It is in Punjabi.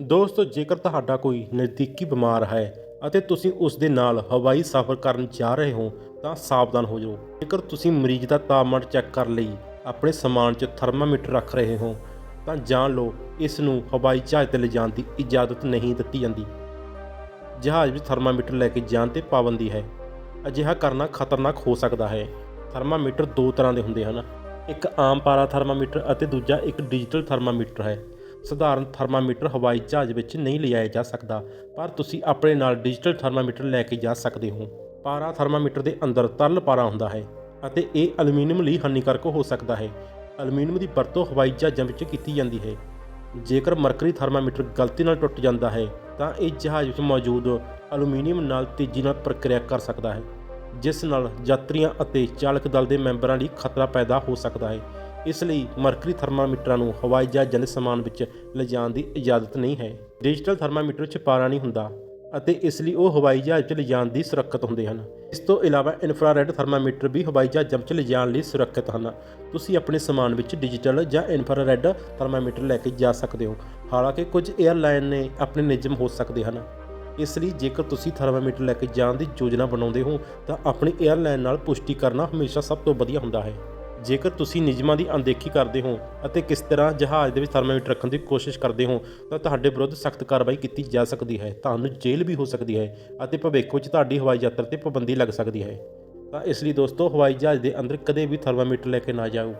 ਦੋਸਤੋ, ਜੇਕਰ ਤੁਹਾਡਾ ਕੋਈ ਨਜ਼ਦੀਕੀ ਬਿਮਾਰ ਹੈ ਅਤੇ ਤੁਸੀਂ ਉਸ ਦੇ ਨਾਲ ਹਵਾਈ ਸਫ਼ਰ ਕਰਨ ਜਾ ਰਹੇ ਹੋ, ਤਾਂ ਸਾਵਧਾਨ ਹੋ ਜਾਓ। ਜੇਕਰ ਤੁਸੀਂ ਮਰੀਜ਼ ਦਾ ਤਾਪਮਾਨ ਚੈੱਕ ਕਰਨ ਲਈ ਆਪਣੇ ਸਮਾਨ 'ਚ ਥਰਮਾਮੀਟਰ ਰੱਖ ਰਹੇ ਹੋ, ਤਾਂ ਜਾਣ ਲਓ, ਇਸ ਨੂੰ ਹਵਾਈ ਜਹਾਜ਼ ਤੇ ਲਿਜਾਣ ਦੀ ਇਜਾਜ਼ਤ ਨਹੀਂ ਦਿੱਤੀ ਜਾਂਦੀ। ਜਹਾਜ਼ ਵਿੱਚ ਥਰਮਾਮੀਟਰ ਲੈ ਕੇ ਜਾਣ ਤੇ ਪਾਬੰਦੀ ਹੈ। ਅਜਿਹਾ ਕਰਨਾ ਖਤਰਨਾਕ ਹੋ ਸਕਦਾ ਹੈ। ਥਰਮਾਮੀਟਰ ਦੋ ਤਰ੍ਹਾਂ ਦੇ ਹੁੰਦੇ ਹਨ। ਇੱਕ ਆਮ ਪਾਰਾ ਥਰਮਾਮੀਟਰ ਅਤੇ ਦੂਜਾ ਇੱਕ ਡਿਜੀਟਲ ਥਰਮਾਮੀਟਰ ਹੈ। ਸਧਾਰਨ ਥਰਮਾਮੀਟਰ ਹਵਾਈ ਜਹਾਜ਼ ਵਿੱਚ ਨਹੀਂ ਲਿਆਇਆ ਜਾ ਸਕਦਾ, ਪਰ ਤੁਸੀਂ ਆਪਣੇ ਨਾਲ ਡਿਜੀਟਲ ਥਰਮਾਮੀਟਰ ਲੈ ਕੇ ਜਾ ਸਕਦੇ ਹੋ। ਪਾਰਾ ਥਰਮਾਮੀਟਰ ਦੇ ਅੰਦਰ ਤਰਲ ਪਾਰਾ ਹੁੰਦਾ ਹੈ ਅਤੇ ਇਹ ਐਲੂਮੀਨੀਅਮ ਲਈ ਹਾਨੀਕਾਰਕ ਹੋ ਸਕਦਾ ਹੈ। ਐਲੂਮੀਨੀਅਮ ਦੀ ਵਰਤੋਂ ਹਵਾਈ ਜਹਾਜ਼ਾਂ ਵਿੱਚ ਕੀਤੀ ਜਾਂਦੀ ਹੈ। ਜੇਕਰ ਮਰਕਰੀ ਥਰਮਾਮੀਟਰ ਗਲਤੀ ਨਾਲ ਟੁੱਟ ਜਾਂਦਾ ਹੈ, ਤਾਂ ਇਹ ਜਹਾਜ਼ ਵਿੱਚ ਮੌਜੂਦ ਐਲੂਮੀਨੀਅਮ ਨਾਲ ਤੇਜ਼ੀ ਨਾਲ ਪ੍ਰਕਿਰਿਆ ਕਰ ਸਕਦਾ ਹੈ, ਜਿਸ ਨਾਲ ਯਾਤਰੀਆਂ ਅਤੇ ਚਾਲਕ ਦਲ ਦੇ ਮੈਂਬਰਾਂ ਲਈ ਖਤਰਾ ਪੈਦਾ ਹੋ ਸਕਦਾ ਹੈ। ਇਸ ਲਈ ਮਰਕਰੀ ਥਰਮਾਮੀਟਰਾਂ ਨੂੰ ਹਵਾਈ ਜਹਾਜ਼ਾਂ ਦੇ ਸਮਾਨ ਵਿੱਚ ਲਿਜਾਣ ਦੀ ਇਜਾਜ਼ਤ ਨਹੀਂ ਹੈ। ਡਿਜੀਟਲ ਥਰਮਾਮੀਟਰ ਵਿੱਚ ਪਾਰਾ ਨਹੀਂ ਹੁੰਦਾ ਅਤੇ ਇਸ ਲਈ ਉਹ ਹਵਾਈ ਜਹਾਜ਼ 'ਚ ਲਿਜਾਣ ਦੀ ਸੁਰੱਖਿਅਤ ਹੁੰਦੇ ਹਨ। ਇਸ ਤੋਂ ਇਲਾਵਾ ਇਨਫਰਾਰੈੱਡ ਥਰਮਾਮੀਟਰ ਵੀ ਹਵਾਈ ਜਹਾਜ਼ਾਂ 'ਚ ਲਿਜਾਣ ਲਈ ਸੁਰੱਖਿਅਤ ਹਨ। ਤੁਸੀਂ ਆਪਣੇ ਸਮਾਨ ਵਿੱਚ ਡਿਜੀਟਲ ਜਾਂ ਇਨਫਰਾਰੈੱਡ ਥਰਮਾਮੀਟਰ ਲੈ ਕੇ ਜਾ ਸਕਦੇ ਹੋ। ਹਾਲਾਂਕਿ ਕੁਝ 에ਅਰਲਾਈਨ ਨੇ ਆਪਣੇ ਨਿਯਮ ਹੋ ਸਕਦੇ ਹਨ। ਇਸ ਲਈ ਜੇਕਰ ਤੁਸੀਂ ਥਰਮਾਮੀਟਰ ਲੈ ਕੇ ਜਾਣ ਦੀ ਯੋਜਨਾ ਬਣਾਉਂਦੇ ਹੋ ਤਾਂ ਆਪਣੀ 에ਅਰਲਾਈਨ ਨਾਲ ਪੁਸ਼ਟੀ ਕਰਨਾ ਹਮੇਸ਼ਾ ਸਭ ਤੋਂ ਵਧੀਆ ਹੁੰਦਾ ਹੈ। ਜੇਕਰ ਤੁਸੀਂ ਨਿਯਮਾਂ ਦੀ ਅਣਦੇਖੀ ਕਰਦੇ ਹੋ ਅਤੇ ਕਿਸ ਤਰ੍ਹਾਂ ਜਹਾਜ਼ ਦੇ ਵਿੱਚ ਥਰਮਾਮੀਟਰ ਰੱਖਣ ਦੀ ਕੋਸ਼ਿਸ਼ ਕਰਦੇ ਹੋ, ਤਾਂ ਤੁਹਾਡੇ ਵਿਰੁੱਧ ਸਖਤ ਕਾਰਵਾਈ ਕੀਤੀ ਜਾ ਸਕਦੀ ਹੈ। ਤੁਹਾਨੂੰ ਜੇਲ੍ਹ ਵੀ ਹੋ ਸਕਦੀ ਹੈ ਅਤੇ ਭਵਿੱਖ ਵਿੱਚ ਤੁਹਾਡੀ ਹਵਾਈ ਯਾਤਰਾ ਤੇ ਪਾਬੰਦੀ ਲੱਗ ਸਕਦੀ ਹੈ। ਤਾਂ ਇਸ ਲਈ ਦੋਸਤੋ, ਹਵਾਈ ਜਹਾਜ਼ ਦੇ ਅੰਦਰ ਕਦੇ ਵੀ ਥਰਮਾਮੀਟਰ ਲੈ ਕੇ ਨਾ ਜਾਓ।